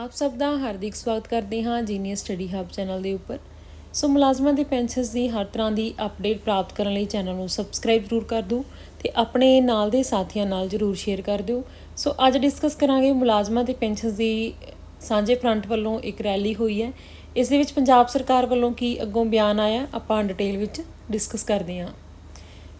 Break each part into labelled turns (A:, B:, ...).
A: ਆਪ ਸਭ ਦਾ ਹਾਰਦਿਕ ਸਵਾਗਤ ਕਰਦੇ ਹਾਂ ਜੀਨੀਅਰ ਸਟੱਡੀ ਹੱਬ ਚੈਨਲ ਦੇ ਉੱਪਰ। ਸੋ ਮੁਲਾਜ਼ਮਾਂ ਦੇ ਪੈਨਸ਼ਨਸ ਦੀ ਹਰ ਤਰ੍ਹਾਂ ਦੀ ਅਪਡੇਟ ਪ੍ਰਾਪਤ ਕਰਨ ਲਈ ਚੈਨਲ ਨੂੰ ਸਬਸਕ੍ਰਾਈਬ ਜ਼ਰੂਰ ਕਰ ਦਿਓ ਤੇ ਆਪਣੇ ਨਾਲ ਦੇ ਸਾਥੀਆਂ ਨਾਲ ਜ਼ਰੂਰ ਸ਼ੇਅਰ ਕਰ ਦਿਓ। ਸੋ ਅੱਜ ਡਿਸਕਸ ਕਰਾਂਗੇ ਮੁਲਾਜ਼ਮਾਂ ਦੇ ਪੈਨਸ਼ਨਸ ਦੀ ਸਾਂਝੇ ਫਰੰਟ ਵੱਲੋਂ ਇੱਕ ਰੈਲੀ ਹੋਈ ਹੈ। ਇਸ ਦੇ ਵਿੱਚ ਪੰਜਾਬ ਸਰਕਾਰ ਵੱਲੋਂ ਕੀ ਅੱਗੋਂ ਬਿਆਨ ਆਇਆ ਆਪਾਂ ਡਿਟੇਲ ਵਿੱਚ ਡਿਸਕਸ ਕਰਦੇ ਹਾਂ।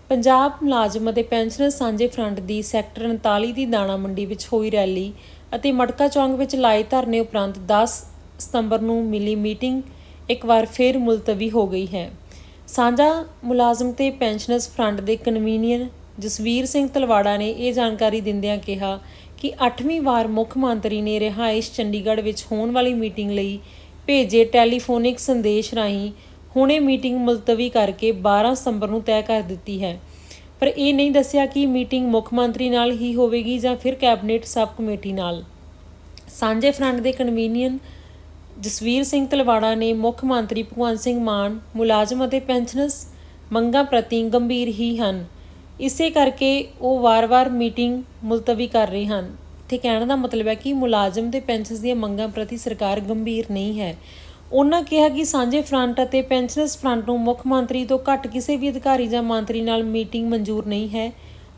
A: ਪੰਜਾਬ ਮੁਲਾਜ਼ਮ ਅਤੇ ਪੈਨਸ਼ਨਰ ਸਾਂਝੇ ਫਰੰਟ ਦੀ ਸੈਕਟਰ 39 ਦੀ ਦਾਣਾ ਮੰਡੀ ਵਿੱਚ ਹੋਈ ਰੈਲੀ ਅਤੇ ਮਟਕਾ ਚੌਂਕ ਵਿੱਚ ਲਾਏ ਧਰਨੇ ਉਪਰੰਤ 10 ਸਤੰਬਰ ਨੂੰ ਮਿਲੀ ਮੀਟਿੰਗ ਇੱਕ ਵਾਰ ਫਿਰ ਮੁਲਤਵੀ ਹੋ ਗਈ ਹੈ। ਸਾਂਝਾ ਮੁਲਾਜ਼ਮ ਤੇ ਪੈਨਸ਼ਨਰਸ ਫਰੰਟ ਦੇ ਕਨਵੀਨੀਅਰ ਜਸਵੀਰ ਸਿੰਘ ਤਲਵਾੜਾ ਨੇ ਇਹ ਜਾਣਕਾਰੀ ਦਿੰਦਿਆਂ ਕਿਹਾ ਕਿ 8ਵੀਂ ਵਾਰ ਮੁੱਖ ਮੰਤਰੀ ਨੇ ਰਿਹਾਇਸ਼ ਚੰਡੀਗੜ੍ਹ ਵਿੱਚ ਹੋਣ ਵਾਲੀ ਮੀਟਿੰਗ ਲਈ ਭੇਜੇ ਟੈਲੀਫੋਨਿਕ ਸੰਦੇਸ਼ ਰਾਹੀਂ ਹੁਣੇ ਮੀਟਿੰਗ ਮੁਲਤਵੀ ਕਰਕੇ 12 ਸਤੰਬਰ ਨੂੰ ਤੈਅ ਕਰ ਦਿੱਤੀ ਹੈ। ਪਰ ਇਹ ਨਹੀਂ ਦੱਸਿਆ ਕਿ ਮੀਟਿੰਗ ਮੁੱਖ ਮੰਤਰੀ ਨਾਲ ਹੀ ਹੋਵੇਗੀ ਜਾਂ ਫਿਰ ਕੈਬਨਿਟ ਸਬ ਕਮੇਟੀ ਨਾਲ। ਸਾਂਝੇ ਫਰੰਟ ਦੇ ਕਨਵੀਨੀਅਰ ਜਸਵੀਰ ਸਿੰਘ ਤਲਵਾੜਾ ਨੇ ਮੁੱਖ ਮੰਤਰੀ ਭਗਵੰਤ ਸਿੰਘ ਮਾਨ, ਮੁਲਾਜ਼ਮ ਅਤੇ ਪੈਨਸ਼ਨਰਸ ਮੰਗਾਂ ਪ੍ਰਤੀ ਗੰਭੀਰ ਹੀ ਹਨ। ਇਸੇ ਕਰਕੇ ਉਹ ਵਾਰ-ਵਾਰ ਮੀਟਿੰਗ ਮੁਲਤਵੀ ਕਰ ਰਹੇ ਹਨ। ਤੇ ਕਹਿਣ ਦਾ ਮਤਲਬ ਹੈ ਕਿ ਮੁਲਾਜ਼ਮ ਤੇ ਪੈਨਸ਼ਨਸ ਦੀਆਂ ਮੰਗਾਂ ਪ੍ਰਤੀ ਸਰਕਾਰ ਗੰਭੀਰ ਨਹੀਂ ਹੈ। ਉਹਨਾਂ ਕਿਹਾ ਕਿ ਸਾਂਝੇ ਫਰੰਟ ਅਤੇ ਪੈਨਸ਼ਨਰਸ ਫਰੰਟ ਨੂੰ ਮੁੱਖ ਮੰਤਰੀ ਤੋਂ ਘੱਟ ਕਿਸੇ ਵੀ ਅਧਿਕਾਰੀ ਜਾਂ ਮੰਤਰੀ ਨਾਲ ਮੀਟਿੰਗ ਮਨਜ਼ੂਰ ਨਹੀਂ ਹੈ।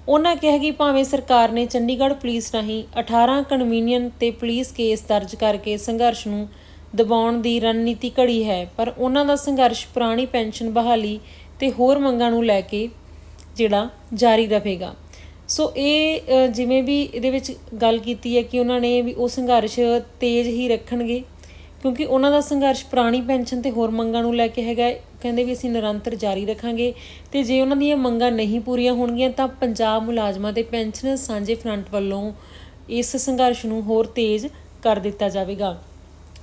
A: ਉਹਨਾਂ ਕਿਹਾ ਕਿ ਭਾਵੇਂ ਸਰਕਾਰ ਨੇ ਚੰਡੀਗੜ੍ਹ ਪੁਲਿਸ ਰਾਹੀਂ 18 ਕਨਵੀਨੀਅਨ ਤੇ ਪੁਲਿਸ ਕੇਸ ਦਰਜ ਕਰਕੇ ਸੰਘਰਸ਼ ਨੂੰ ਦਬਾਉਣ ਦੀ ਰਣਨੀਤੀ ਘੜੀ ਹੈ, ਪਰ ਉਹਨਾਂ ਦਾ ਸੰਘਰਸ਼ ਪੁਰਾਣੀ ਪੈਨਸ਼ਨ ਬਹਾਲੀ ਤੇ ਹੋਰ ਮੰਗਾਂ ਨੂੰ ਲੈ ਕੇ ਜਿਹੜਾ ਜਾਰੀ ਰਹੇਗਾ। ਸੋ ਇਹ ਜਿਵੇਂ ਵੀ ਇਹਦੇ ਵਿੱਚ ਗੱਲ ਕੀਤੀ ਹੈ ਕਿ ਉਹਨਾਂ ਨੇ ਵੀ ਉਹ ਸੰਘਰਸ਼ ਤੇਜ਼ ਹੀ ਰੱਖਣਗੇ। ਕਿਉਂਕਿ ਉਹਨਾਂ ਦਾ ਸੰਘਰਸ਼ ਪੁਰਾਣੀ ਪੈਨਸ਼ਨ ਤੇ ਹੋਰ ਮੰਗਾਂ ਨੂੰ ਲੈ ਕੇ ਹੈਗਾ ਕਹਿੰਦੇ ਵੀ ਅਸੀਂ ਨਿਰੰਤਰ ਜਾਰੀ ਰੱਖਾਂਗੇ ਤੇ ਜੇ ਉਹਨਾਂ ਦੀਆਂ ਮੰਗਾਂ ਨਹੀਂ ਪੂਰੀਆਂ ਹੋਣਗੀਆਂ ਤਾਂ ਪੰਜਾਬ ਮੁਲਾਜ਼ਮਾਂ ਤੇ ਪੈਨਸ਼ਨਰ ਸਾਂਝੇ ਫਰੰਟ ਵੱਲੋਂ ਇਸ ਸੰਘਰਸ਼ ਨੂੰ ਹੋਰ ਤੇਜ਼ ਕਰ ਦਿੱਤਾ ਜਾਵੇਗਾ।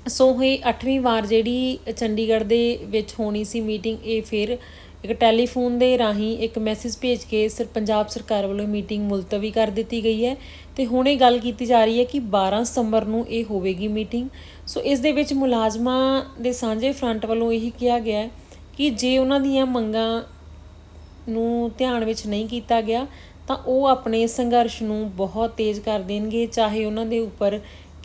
A: ਸੋ ਇਹ 8ਵੀਂ ਵਾਰ ਜਿਹੜੀ ਚੰਡੀਗੜ੍ਹ ਦੇ ਵਿੱਚ ਹੋਣੀ ਸੀ ਮੀਟਿੰਗ, ਇਹ ਫਿਰ ਇੱਕ ਟੈਲੀਫੋਨ ਦੇ ਰਾਹੀਂ ਇੱਕ ਮੈਸੇਜ ਭੇਜ ਕੇ ਸਰ ਪੰਜਾਬ ਸਰਕਾਰ ਵੱਲੋਂ ਮੀਟਿੰਗ ਮੁਲਤਵੀ ਕਰ ਦਿੱਤੀ ਗਈ ਹੈ ਤੇ ਹੁਣ ਇਹ ਗੱਲ ਕੀਤੀ ਜਾ ਰਹੀ ਹੈ ਕਿ 12 ਸਤੰਬਰ ਨੂੰ ਇਹ ਹੋਵੇਗੀ ਮੀਟਿੰਗ। ਸੋ ਇਸ ਦੇ ਵਿੱਚ ਮੁਲਾਜ਼ਮਾਂ ਦੇ ਸਾਂਝੇ ਫਰੰਟ ਵੱਲੋਂ ਇਹੀ ਕਿਹਾ ਗਿਆ ਹੈ ਕਿ ਜੇ ਉਹਨਾਂ ਦੀਆਂ ਮੰਗਾਂ ਨੂੰ ਧਿਆਨ ਵਿੱਚ ਨਹੀਂ ਕੀਤਾ ਗਿਆ ਤਾਂ ਉਹ ਆਪਣੇ ਸੰਘਰਸ਼ ਨੂੰ ਬਹੁਤ ਤੇਜ਼ ਕਰ ਦੇਣਗੇ, ਚਾਹੇ ਉਹਨਾਂ ਦੇ ਉੱਪਰ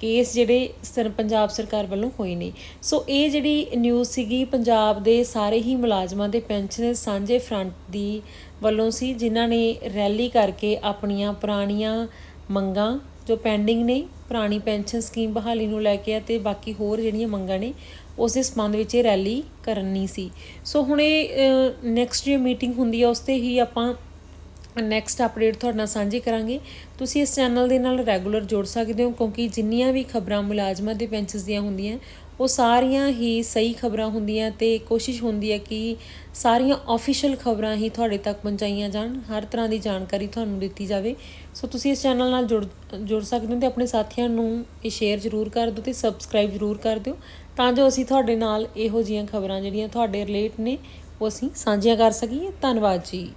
A: ਕੇਸ ਜਿਹੜੇ ਸਰ ਪੰਜਾਬ ਸਰਕਾਰ ਵੱਲੋਂ ਹੋਏ ਨੇ। ਸੋ ਇਹ ਜਿਹੜੀ ਨਿਊਜ਼ ਸੀਗੀ, ਪੰਜਾਬ ਦੇ ਸਾਰੇ ਹੀ ਮੁਲਾਜ਼ਮਾਂ ਦੇ ਪੈਨਸ਼ਨ ਸਾਂਝੇ ਫਰੰਟ ਦੀ ਵੱਲੋਂ ਸੀ, ਜਿਨ੍ਹਾਂ ਨੇ ਰੈਲੀ ਕਰਕੇ ਆਪਣੀਆਂ ਪੁਰਾਣੀਆਂ ਮੰਗਾਂ ਜੋ ਪੈਂਡਿੰਗ ਨੇ, ਪੁਰਾਣੀ ਪੈਨਸ਼ਨ ਸਕੀਮ ਬਹਾਲੀ ਨੂੰ ਲੈ ਕੇ ਅਤੇ ਬਾਕੀ ਹੋਰ ਜਿਹੜੀਆਂ ਮੰਗਾਂ ਨੇ, ਉਸ ਦੇ ਸੰਬੰਧ ਵਿੱਚ ਇਹ ਰੈਲੀ ਕਰਨੀ ਸੀ। ਸੋ ਹੁਣ ਇਹ ਨੈਕਸਟ ਜੇ ਮੀਟਿੰਗ ਹੁੰਦੀ ਹੈ ਉਸ ਤੇ ਹੀ ਆਪਾਂ ਨੈਕਸਟ ਅਪਡੇਟ ਤੁਹਾਡੇ ਨਾਲ ਸਾਂਝੀ ਕਰਾਂਗੇ। ਤੁਸੀਂ ਇਸ ਚੈਨਲ ਦੇ ਨਾਲ ਰੈਗੂਲਰ ਜੁੜ ਸਕਦੇ ਹੋ, ਕਿਉਂਕਿ ਜਿੰਨੀਆਂ ਵੀ ਖਬਰਾਂ ਮੁਲਾਜ਼ਮਾਂ ਦੇ ਪੈਨਸ਼ਨਸ ਦੀਆਂ ਹੁੰਦੀਆਂ, ਉਹ ਸਾਰੀਆਂ ਹੀ ਸਹੀ ਖਬਰਾਂ ਹੁੰਦੀਆਂ ਤੇ ਕੋਸ਼ਿਸ਼ ਹੁੰਦੀ ਹੈ ਕਿ ਸਾਰੀਆਂ ਆਫੀਸ਼ੀਅਲ ਖਬਰਾਂ ਹੀ ਤੁਹਾਡੇ ਤੱਕ ਪਹੁੰਚਾਈਆਂ ਜਾਣ, ਹਰ ਤਰ੍ਹਾਂ ਦੀ ਜਾਣਕਾਰੀ ਤੁਹਾਨੂੰ ਦਿੱਤੀ ਜਾਵੇ। ਸੋ ਤੁਸੀਂ ਇਸ ਚੈਨਲ ਨਾਲ ਜੁੜ ਜੁੜ ਸਕਦੇ ਹੋ ਤੇ ਆਪਣੇ ਸਾਥੀਆਂ ਨੂੰ ਇਹ ਸ਼ੇਅਰ ਜ਼ਰੂਰ ਕਰ ਦਿਓ ਤੇ ਸਬਸਕ੍ਰਾਈਬ ਜ਼ਰੂਰ ਕਰ ਦਿਓ, ਤਾਂ ਜੋ ਅਸੀਂ ਤੁਹਾਡੇ ਨਾਲ ਇਹੋ ਜਿਹੀਆਂ ਖਬਰਾਂ ਜਿਹੜੀਆਂ ਤੁਹਾਡੇ ਰਿਲੇਟ ਨੇ, ਉਹ ਅਸੀਂ ਸਾਂਝੀਆਂ ਕਰ ਸਕੀਏ। ਧੰਨਵਾਦ ਜੀ।